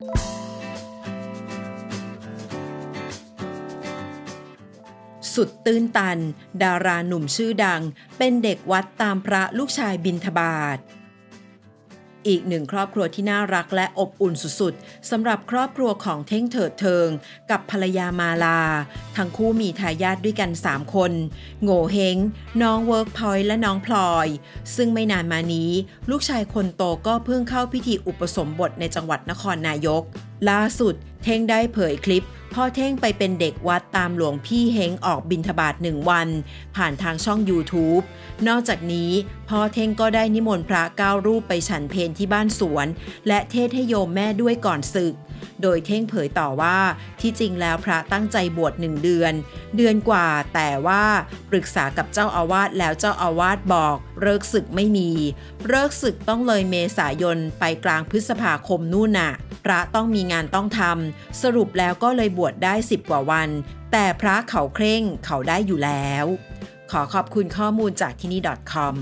สุดตื้นตัน ดาราหนุ่มชื่อดัง เป็นเด็กวัดตามพระลูกชายบินทบาท อีกหนึ่งครอบครัวที่น่ารักและอบอุ่นสุดๆสำหรับครอบครัวของเท่งเถิดเทิง กับภรรยามาลา ทั้งคู่มีทายาทด้วยกัน 3 คน โง่เฮง น้องเวิร์กพอยต์และน้องพลอย ซึ่งไม่นานมานี้ ลูกชายคนโตก็เพิ่งเข้าพิธีอุปสมบทในจังหวัดนครนายก ล่าสุด เท่งได้เผยคลิป พ่อเท่งไปเป็นเด็กวัดตามหลวงพี่เฮงออกบินทบาทหนึ่งวัน ผ่านทางช่อง YouTube นอกจากนี้ พ่อเท่งก็ได้นิมนต์พระเก้ารูปไปฉันเพลที่บ้านสวน และเทศให้โยมแม่ด้วยก่อนศึก โดยเท่งเผยต่อว่าที่จริงแล้วพระตั้งใจบวชหนึ่งเดือน เดือนกว่าแต่ว่าปรึกษากับเจ้าอาวาสแล้วเจ้าอาวาสบอกเลิกศึกไม่มีเลิกศึกต้องเลยเมษายนไปกลางพฤษภาคมนู่นน่ะ พระต้องมีงานต้องทำสรุปแล้วก็เลยบวชได้10กว่าวัน แต่พระเขาเคร่งเขาได้อยู่แล้ว ขอขอบคุณข้อมูลจากที่นี่ .com